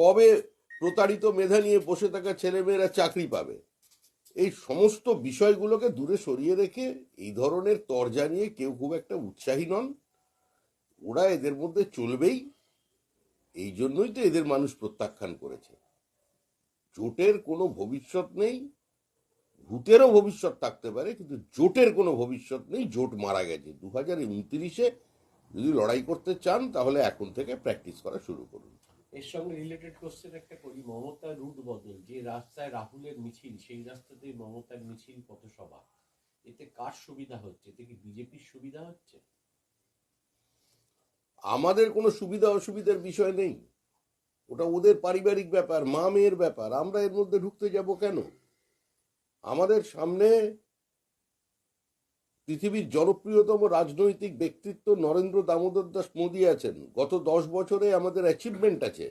কবে প্রতারিত মেধা নিয়ে বসে থাকা ছেলেমেয়েরা চাকরি পাবে? এই সমস্ত বিষয়গুলোকে দূরে সরিয়ে রেখে এই ধরনের তরজা নিয়ে কেউ খুব একটা উৎসাহী নন। ওরা এদের মধ্যে চলবেই। এই জন্যই তো এদের মানুষ প্রত্যাখ্যান করেছে। জোটের কোনো ভবিষ্যৎ নেই। ভূতেরও ভবিষ্যৎ থাকতে পারে, কিন্তু জোটের কোনো ভবিষ্যৎ নেই। জোট মারা গেছে। দু হাজার উনত্রিশে যদি লড়াই করতে চান, তাহলে এখন থেকে প্র্যাকটিস করা শুরু করুন। এর সঙ্গে রিলেটেড কোশ্চেন একটা করি মমতার রুট বদল, যে রাস্তায় রাহুলের মিছিল, সেই রাস্তাতে মমতার মিছিল পথসভা। এতে কার সুবিধা হচ্ছে? এতে কি বিজেপির সুবিধা হচ্ছে? আমাদের কোনো সুবিধা অসুবিধার বিষয় নেই। ওটা ওদের পারিবারিক ব্যাপার, মা মেয়ের ব্যাপার। আমরা এর মধ্যে ঢুকতে যাব কেন? আমাদের সামনে পৃথিবীর জনপ্রিয়তম রাজনৈতিক ব্যক্তিত্ব নরেন্দ্র দামোদর দাস মোদী আছেন। গত দশ বছরে আমাদের অ্যাচিভমেন্ট আছে,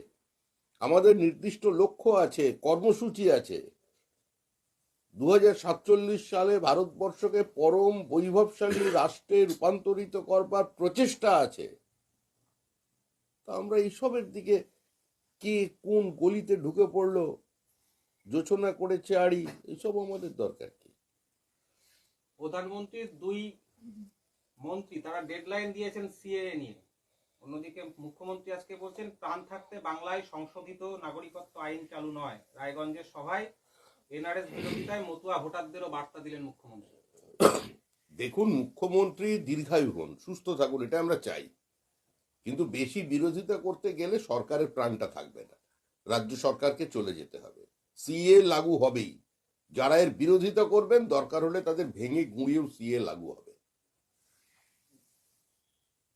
আমাদের নির্দিষ্ট লক্ষ্য আছে, কর্মসূচি আছে। দু হাজার সাতচল্লিশ সালে ভারতবর্ষকে পরম বৈভবশালী রাষ্ট্রে রূপান্তরিত করবার প্রচেষ্টা আছে। তা আমরা এইসবের দিকে কে কোন গলিতে ঢুকে পড়ল, যোচনা করেছে আড়ি এইসব আমাদের দরকার। প্রধানমন্ত্রীর দুই মন্ত্রী তারা ডেডলাইন দিয়েছেন সিএএ নিয়ে। অন্যদিকে মুখ্যমন্ত্রী আজকে বলছেন, প্রাণ থাকতে বাংলায় সংশোধিত নাগরিকত্ব আইন চালু নয়। রায়গঞ্জের সভায় এনআরএস বিরোধিতায় মতুয়া ভোটারদেরও বার্তা দিলেন মুখ্যমন্ত্রী। দেখুন, মুখ্যমন্ত্রী দীর্ঘায়ু হন, সুস্থ থাকুন, এটা আমরা চাই। কিন্তু বেশি বিরোধিতা করতে গেলে সরকারের প্রাণটা থাকবে না। রাজ্য সরকারকে চলে যেতে হবে। সিএ লাগু হবেই। যারা এর বিরোধিতা করবেন দরকার হলে তাদের ভেঙে গুঁড়িয়েও সিএ লাগু হবে।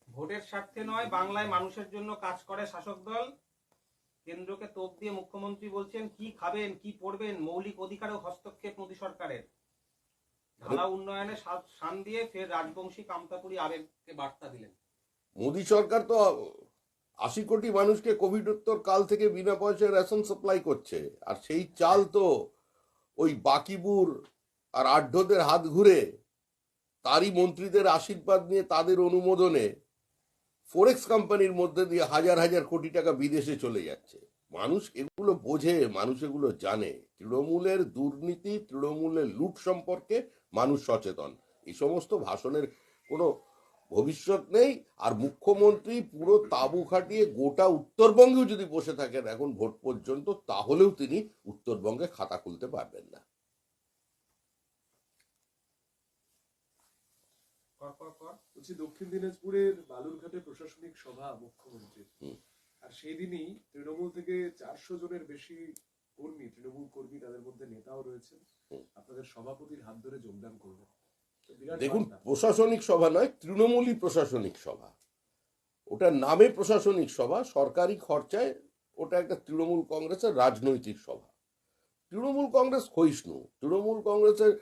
ভোটের স্বার্থে নয় বাংলায় মানুষের জন্য কাজ করে শাসক দল। কেন্দ্রকে তোপ দিয়ে মুখ্যমন্ত্রী বলছেন কি খাবেন কি পড়বেন মৌলিক অধিকারেও হস্তক্ষেপ মোদী সরকারের। ঢালা উন্নয়নে সা- শান দিয়ে ফের রাজবংশী কামতাপুরী আবেগকে বার্তা দিলেন। মোদী সরকার তো আশি কোটি মানুষকে কোভিডোত্তর কাল থেকে বিনা পয়সায় রেশন সাপ্লাই করছে আর সেই চাল তো ওই বাকিবুর আর আঢ্যদের হাত ঘুরে তারই মন্ত্রীদের আশীর্বাদ নিয়ে তাদের অনুমোদনে ফোরেক্স কোম্পানির মধ্যে দিয়ে হাজার হাজার কোটি টাকা বিদেশে চলে যাচ্ছে। মানুষ এগুলো বোঝে, মানুষ এগুলো জানে। তৃণমূলের দুর্নীতি, তৃণমূলের লুট সম্পর্কে মানুষ সচেতন। এই সমস্ত ভাষণের কোনো ভবিষ্যৎ নেই আর মুখ্যমন্ত্রী পুরো তাবু খাটিয়ে গোটা উত্তরবঙ্গেও যদি বসে থাকেন এখন ভোট পর্যন্ত তাহলেও তিনি উত্তরবঙ্গে খাতা খুলতে পারবেন না। দক্ষিণ দিনাজপুরের বালুরঘাটে প্রশাসনিক সভা মুখ্যমন্ত্রীর। আর সেই দিনই তৃণমূল থেকে চারশো জনের বেশি কর্মী তৃণমূল কর্মী তাদের মধ্যে নেতাও রয়েছেন। আপনাদের সভাপতির হাত ধরে যোগদান করবেন। দেখুন প্রশাসনিক সভা নয় তৃণমূলই প্রশাসনিক সভা। ওটা নামে প্রশাসনিক সভা সরকারি খরচায় ওটা একটা তৃণমূল কংগ্রেসের রাজনৈতিক সভা। তৃণমূল কংগ্রেস ক্ষয়িষ্ণু। তৃণমূল কংগ্রেসের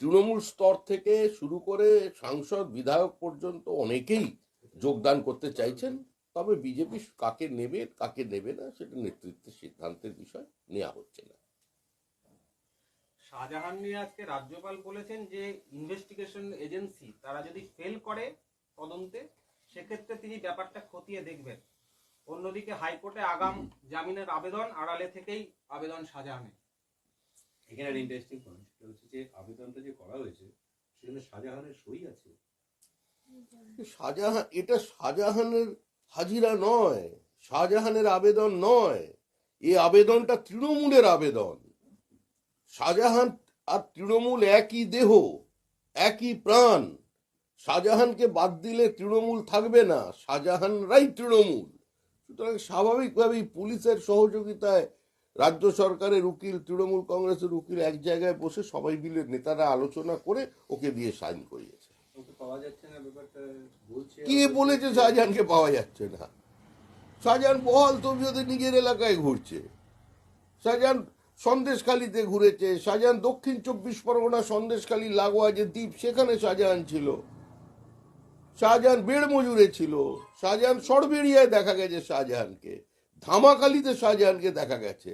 তৃণমূল স্তর থেকে শুরু করে সাংসদ বিধায়ক পর্যন্ত অনেকেই যোগদান করতে চাইছেন তবে বিজেপি কাকে নেবে কাকে নেবে না সেটা নেতৃত্বের সিদ্ধান্তের বিষয় নেওয়া হচ্ছে না। শাহজাহান নিয়ে আজকে রাজ্যপাল বলেছেন যে ইনভেস্টিগেশন এজেন্সি তারা যদি ফেল করে তদন্তে সেক্ষেত্রে তিনি ব্যাপারটা খতিয়ে দেখবেন। অন্যদিকে হাইকোর্টে আগাম জামিনের আবেদন আড়ালে থেকেই আবেদন শাহজাহানের। এখানে একটা ইন্টারেস্টিং পয়েন্ট সেটা হচ্ছে যে আবেদনটা যে করা হয়েছে সেখানে শাহজাহানের সই আছে। শাহজাহান এটা শাহজাহানের হাজিরা নয় শাহজাহানের আবেদন নয়। এই আবেদনটা তৃণমূলের আবেদন। শাহজাহান আর তৃণমূল একই দেহ একই প্রাণ। শাহজাহানকে বাদ দিলে তৃণমূল থাকবে না শাহজাহানরাই তৃণমূল। সুতরাং স্বাভাবিকভাবেই পুলিশের সহযোগিতায় রাজ্য সরকারের উকিল তৃণমূল কংগ্রেসের উকিল এক জায়গায় বসে সবাই মিলে নেতারা আলোচনা করে ওকে দিয়ে সাইন করিয়েছে। কে বলেছে শাহজাহানকে পাওয়া যাচ্ছে না? শাহজাহান বহাল তবিয়তে নিজের এলাকায় ঘুরছে। শাহজাহান সন্দেশখালিতে ঘুরেছে। শাহজাহান দক্ষিণ চব্বিশ পরগনা, সন্দেশখালি, লাগোয়া যে দ্বীপ, সেখানে শাহজাহান ছিল। শাহজাহান বেড় মজুরে ছিল। শাহজাহান সরবেরিয়ায় দেখা গেছে শাহজাহানকে। ধামাকালিতে শাহজাহানকে দেখা গেছে।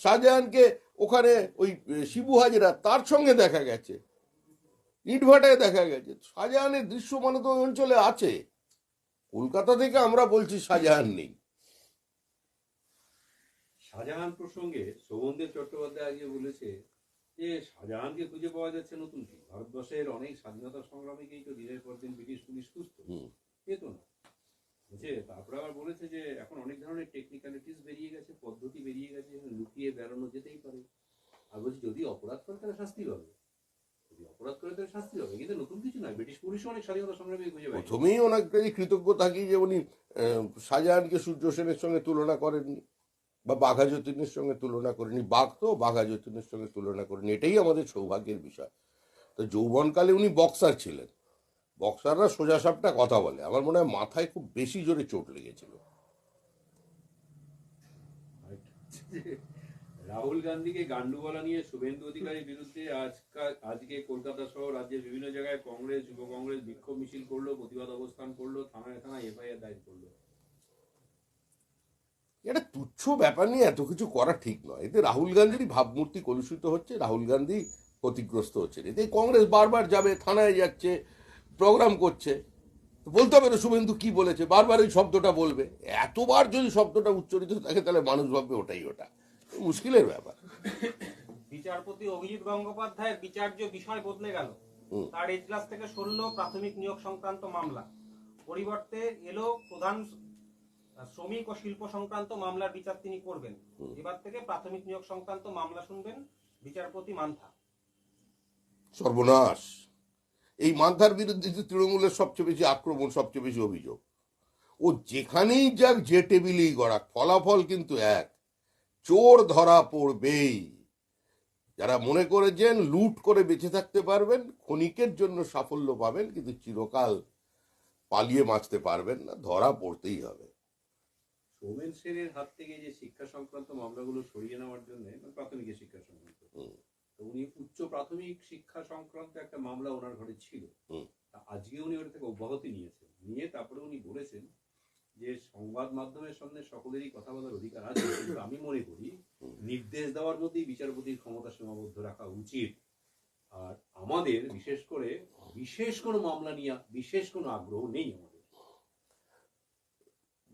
শাহজাহানকে ওখানে ওই শিবু হাজরা, তার সঙ্গে দেখা গেছে। ইটভাটায় দেখা গেছে। শাহজাহানের দৃশ্যমান তো ওই অঞ্চলে আছে। কলকাতা থেকে আমরা বলছি শাহজাহান নেই। শাহজাহান প্রসঙ্গে শোভনদেব চট্টোপাধ্যায় আজকে বলেছে যে শাহজাহানকে খুঁজে পাওয়া যাচ্ছে নতুন কি ভারতবর্ষের অনেক স্বাধীনতা সংগ্রামীকেই তো দিনের পর দিন ব্রিটিশ পুলিশ খুঁজত। পেত না। বুঝছে তারপরে আবার বলেছে যে এখন অনেক ধরনের টেকনিক্যালিটিস বেরিয়ে গেছে পদ্ধতি বেরিয়ে গেছে লুকিয়ে বেড়ানো যেতেই পারে। আর বলছি যদি অপরাধ করে তাহলে শাস্তি পাবে। যদি অপরাধ করে তাহলে শাস্তি হবে কিন্তু নতুন কিছু নয় ব্রিটিশ পুলিশও অনেক স্বাধীনতা সংগ্রামী খুঁজে পায় প্রথমেই কাছে কৃতজ্ঞ থাকি যে উনি শাহজাহানকে সূর্য সেনের সঙ্গে তুলনা করেননি? বা বাঘা যতীনের সঙ্গে তুলনা করেনি। বাঘ তো বাঘা যতীনের সঙ্গে তুলনা করেনি। এটাই আমাদের সৌভাগ্যের বিষয়। তো যৌবনকালে উনি বক্সার ছিলেন। বক্সাররা সোজা সাপটা কথা বলে। আমার মনে হয় মাথায় খুব বেশি জোরে চোট লেগেছিল। রাহুল গান্ধীকে গান্ডু বলা নিয়ে শুভেন্দু অধিকারীর বিরুদ্ধে আজকাল আজকে কলকাতা সহ রাজ্যের বিভিন্ন জায়গায় কংগ্রেস, যুব কংগ্রেস বিক্ষোভ মিছিল করল, প্রতিবাদ অবস্থান করল, থানায় থানায় এফআইআর দায়ের করল। এটা তুচ্ছ ব্যাপার নিয়ে এত কিছু করা ঠিক নয়। এতে রাহুল গান্ধীরই ভাবমূর্তি কলুষিত হচ্ছে রাহুল গান্ধী ক্ষতিগ্রস্ত হচ্ছে এতে কংগ্রেস বারবার যাবে থানায় যাচ্ছে প্রোগ্রাম করছে। তো বলতে হবে শুভেন্দু কি বলেছে বারবার ওই শব্দটা বলবে। এতবার যদি শব্দটা উচ্চারিত থাকে তাহলে মানুষ ভাববে ওটাই ওটা। মুশকিলের ব্যাপার। বিচারপতি অভিজিৎ গঙ্গোপাধ্যায়ের বিচার্য বিষয় বদলে গেল। তার এজলাস থেকে সরল প্রাথমিক নিয়োগ সংক্রান্ত মামলা। পরিবর্তে এলো প্রধান শ্রমিক ও শিল্প সংক্রান্ত মামলার বিচার তিনি করবেন। এবার থেকে প্রাথমিক নিয়োগ সংক্রান্ত মামলা শুনবেন বিচারপতি মান্থা। সর্বনাশ। এই মান্থার বিরুদ্ধে যে তৃণমূলের সবচেয়ে বেশি আক্রমণ সবচেয়ে বেশি অভিযোগ। ও যেখানেই যাক যে টেবিলেই গড়াক ফলাফল কিন্তু এক। চোর ধরা পড়বেই। যারা মনে করেছেন লুট করে বেঁচে থাকতে পারবেন ক্ষণিকের জন্য সাফল্য পাবেন কিন্তু চিরকাল পালিয়ে বাঁচতে পারবেন না ধরা পড়তেই হবে। সৌমেন সেনের হাত থেকে যে শিক্ষা সংক্রান্ত মামলাগুলো সরিয়ে নেওয়ার জন্য মানে প্রাথমিক শিক্ষা সংক্রান্ত। তো উনি উচ্চ প্রাথমিক শিক্ষা সংক্রান্ত একটা মামলা ওনার ঘরে ছিল। তা আজকে উনি ওটা থেকে অব্যাহতি নিয়েছেন। নিয়ে তারপরে উনি বলেছেন যে সংবাদ মাধ্যমের সামনে সকলেরই কথা বলার অধিকার আছে কিন্তু আমি মনে করি নির্দেশ দেওয়ার মধ্যেই বিচারপতির ক্ষমতা সীমাবদ্ধ রাখা উচিত। আর আমাদের বিশেষ করে বিশেষ কোনো মামলা নিয়ে বিশেষ কোনো আগ্রহ নেই আমাদের।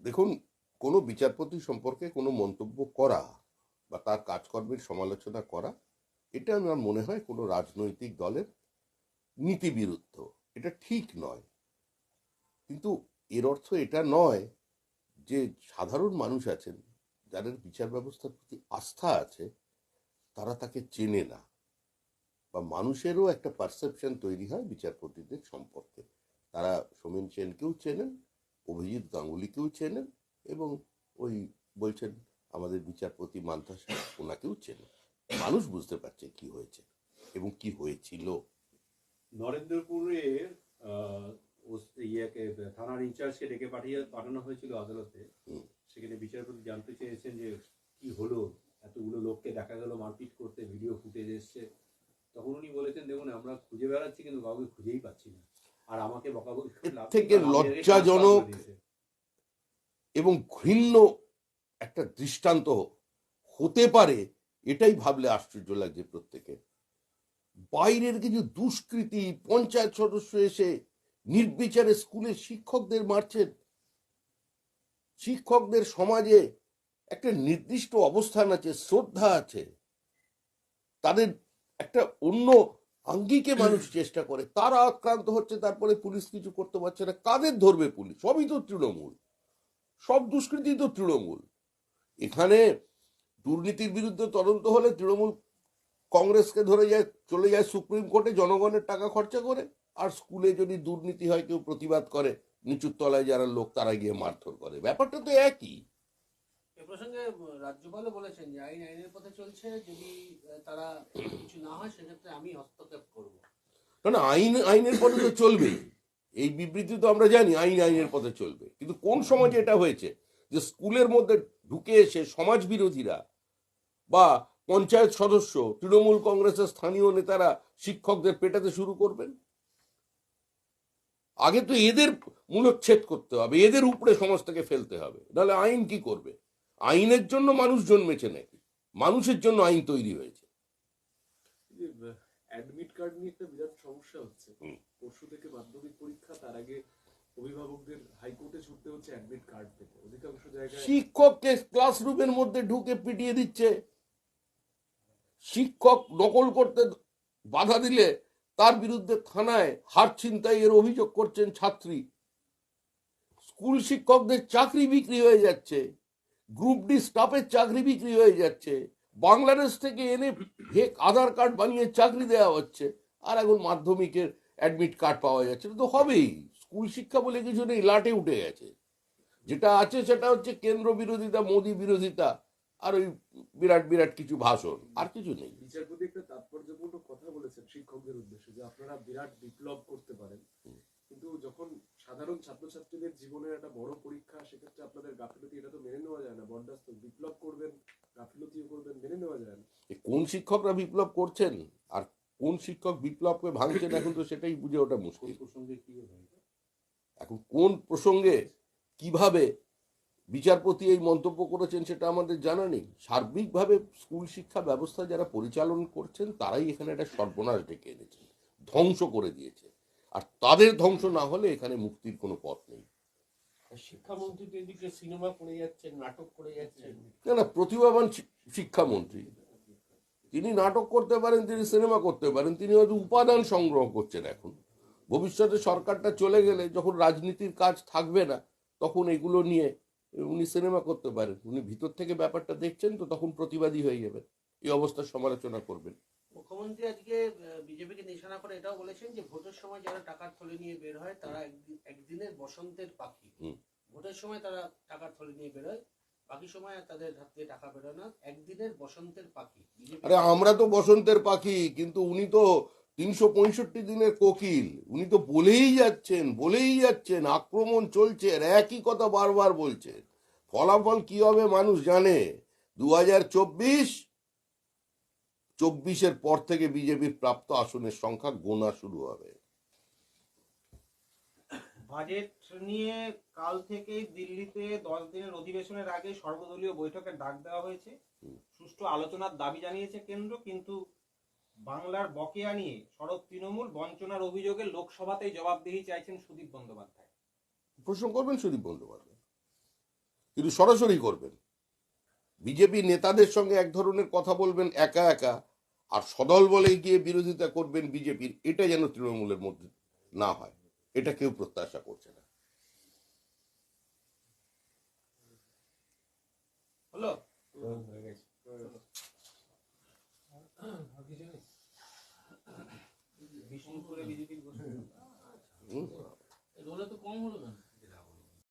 দেখুন কোনো বিচারপতি সম্পর্কে কোনো মন্তব্য করা বা তার কাজকর্মের সমালোচনা করা, এটা আমার মনে হয় কোনো রাজনৈতিক দলের নীতিবিরুদ্ধ। এটা ঠিক নয়। কিন্তু এর অর্থ এটা নয় যে সাধারণ মানুষ আছেন, যাদের বিচার ব্যবস্থার প্রতি আস্থা আছে, তারা তাকে চেনে না বা মানুষেরও একটা পারসেপশন তৈরি হয় বিচারপতিদের সম্পর্কে। তারা সোমেন সেনকেও চেনেন, অভিজিৎ গাঙ্গুলিকেও চেনেন এবং ওই বলছেন আমাদের বিচারপতি মান্থা সাহেব ওনাকেও চেনেন মানুষ বুঝতে পারছে কি হয়েছে এবং কি হয়েছিল। নরেন্দ্রপুরের ইয়েকে থানার ইনচার্জকে ডেকে পাঠিয়ে পাঠানো হয়েছিল আদালতে। সেখানে বিচারপতি জানতে চেয়েছেন যে কি হলো। এতগুলো লোককে দেখা গেল মারপিট করতে ভিডিও ফুটেজ এসছে। তখন উনি বলেছেন দেখুন আমরা খুঁজে বেড়াচ্ছি কিন্তু কাউকে খুঁজেই পাচ্ছি না। আর আমাকে বকাবকি থেকে লজ্জাজনক। এবং ঘৃণ্য একটা দৃষ্টান্ত হতে পারে, এটাই ভাবলে আশ্চর্য লাগছে প্রত্যেকে। বাইরের কিছু দুষ্কৃতি, পঞ্চায়েত সদস্য এসে নির্বিচারে স্কুলের শিক্ষকদের মারছেন। শিক্ষকদের সমাজে একটা নির্দিষ্ট অবস্থান আছে, শ্রদ্ধা আছে। তাদের একটা অন্য আঙ্গিকে মানুষ চেষ্টা করে। তারা আক্রান্ত হচ্ছে, তারপরে পুলিশ কিছু করতে পারছে না। কাদের ধরবে পুলিশ? সবই তো তৃণমূল। সব দুষ্কৃতি তো তৃণমূল। এখানে দুর্নীতির বিরুদ্ধে তদন্ত হলে তৃণমূল কংগ্রেসকে ধরে যায় চলে যায় সুপ্রিম কোর্টে জনগণের টাকা খরচা করে। আর স্কুলে যদি দুর্নীতি হয় কেউ প্রতিবাদ করে নিচুর তলায় যারা লোক তারা গিয়ে মারধর করে। ব্যাপারটা তো একই। এ প্রসঙ্গে রাজ্যপালও বলেছেন যে আইন আইনের পথে চলছে। যদি তারা কিছু না হয় সেক্ষেত্রে আমি হস্তক্ষেপ করব। না না আইন আইনের পথে তো চলবেই। এই বিবৃতি তো আমরা জানি আইন আইনের পথে চলবে। কিন্তু কোন সমাজে এটা হয়েছে যে স্কুলের মধ্যে ঢুকে এসে সমাজ বিরোধীরা বা পঞ্চায়েত সদস্য তৃণমূল কংগ্রেসের স্থানীয় নেতারা শিক্ষকদের পেটাতে শুরু করবেন? আগে তো এদের মূলচ্ছেদ করতে হবে এদের উপরে সমাজটাকে ফেলতে হবে। নাহলে আইন কি করবে? আইনের জন্য মানুষ জন্মেছে নাকি? মানুষের জন্য আইন তৈরি হয়েছে। অ্যাডমিট কার্ড নিয়ে একটা বিরাট সমস্যা হচ্ছে। পরশু থেকে মাধ্যমিক পরীক্ষা, তার আগে অভিভাবকদের হাইকোর্টে ছুটতে হচ্ছে অ্যাডমিট কার্ড পেতে। অধিকাংশ জায়গায় শিক্ষককে ক্লাসরুমের মধ্যে ঢুকে পিটিয়ে দিচ্ছে। শিক্ষক নকল করতে বাধা দিলে তার বিরুদ্ধে থানায় হাত ছিনতাইয়ের অভিযোগ করছেন ছাত্রী। স্কুল শিক্ষকদের চাকরি বিক্রি হয়ে যাচ্ছে। গ্রুপ ডি স্টাফের চাকরি বিক্রি হয়ে যাচ্ছে। বাংলাদেশ থেকে এনে আধার কার্ড বানিয়ে চাকরি দেওয়া হচ্ছে। আর এখন মাধ্যমিকের অ্যাডমিট কার্ড পাওয়া যাচ্ছে। তো হবেই। স্কুল শিক্ষা বলে কিছু নেই লাটে উঠে গেছে। যেটা আছে সেটা হচ্ছে কেন্দ্র বিরোধিতা মোদী বিরোধিতা আর ওই বিরাট বিরাট কিছু ভাষণ আর কিছু নেই। বিচারপতি একটা তাৎপর্যপূর্ণ কথা বলেছেন শিক্ষকদের উদ্দেশ্যে যে আপনারা বিরাট বিপ্লব করতে পারেন। কিন্তু যখন সাধারণ ছাত্রছাত্রীদের জীবনের একটা বড় পরীক্ষা সেক্ষেত্রে আপনাদের গাফিলতি এটা তো মেনে নেওয়া যায় না। বরদাস্ত বিপ্লব করবেন গাফিলতিও করবেন মেনে নেওয়া যায় না। কোন শিক্ষকরা বিপ্লব করছেন? আর কোন শিক্ষক বিপ্লবকে ভাঙছেন এখন তো সেটাই বুঝে ওটা মুশকিল। প্রসঙ্গে কি এখন কোন প্রসঙ্গে কীভাবে বিচারপতি এই মন্তব্য করেছেন সেটা আমাদের জানা নেই। সার্বিকভাবে স্কুল শিক্ষা ব্যবস্থা যারা পরিচালন করছেন তারাই এখানে একটা সর্বনাশ ডেকে এনেছেন ধ্বংস করে দিয়েছে। আর তাদের ধ্বংস না হলে এখানে মুক্তির কোনো পথ নেই। শিক্ষামন্ত্রী এদিকে সিনেমা করে যাচ্ছেন নাটক করে যাচ্ছেন। না না প্রতিভাবান শিক্ষামন্ত্রী। তিনি নাটক করতে পারেন তিনি সিনেমা করতে পারেন তিনি হয়তো উপাদান সংগ্রহ করছেন এখন। ভবিষ্যতে সরকারটা চলে গেলে যখন রাজনীতির কাজ থাকবে না তখন এগুলো নিয়ে উনি সিনেমা করতে পারেন। উনি ভিতর থেকে ব্যাপারটা দেখছেন তো তখন প্রতিবাদী হয়ে যাবেন। এই অবস্থার সমালোচনা করবেন। মুখ্যমন্ত্রী আজকে বিজেপিকে নিশানা করে এটাও বলেছেন যে ভোটের সময় যারা টাকার থলে নিয়ে বের হয় তারা একদিন- একদিনের বসন্তের পাখি। ভোটের সময় তারা টাকার থলে নিয়ে বেরোয় আরে আমরা তো বসন্তের পাখি, কিন্তু উনি তো তিনশো পঁয়ষট্টি দিনের কোকিল। উনি তো বলেই যাচ্ছেন বলেই যাচ্ছেন, আক্রমণ চলছে একই কথা বারবার বলছেন। ফলাফল কি হবে মানুষ জানে। দু হাজার চব্বিশ, চব্বিশের পর থেকে বিজেপির প্রাপ্ত আসনের সংখ্যা গোনা শুরু হবে। বাজেট নিয়ে কাল থেকে দিল্লিতে দশ দিনের অধিবেশনের আগে সর্বদলীয় বৈঠকের ডাক দেওয়া হয়েছে। সুষ্ঠু আলোচনার দাবি জানিয়েছে কেন্দ্র, কিন্তু বাংলার বকেয়া নিয়ে সড়ক তৃণমূল বঞ্চনার অভিযোগে লোকসভাতেই জবাবদিহি চাইছেন সুদীপ বন্দ্যোপাধ্যায়। প্রশ্ন করবেন সুদীপ বন্দ্যোপাধ্যায়? কিন্তু সরাসরি করবেন। বিজেপি নেতাদের সঙ্গে এক ধরনের কথা বলবেন একা একা, আর সদল বলে গিয়ে বিরোধিতা করবেন বিজেপির, এটা যেন তৃণমূলের মধ্যে না হয়। এটা কেউ প্রত্যাশা করছে না। হলো? হয়ে গেছে বিষ্ণুপুরে ঘোষণা তো কম হলো না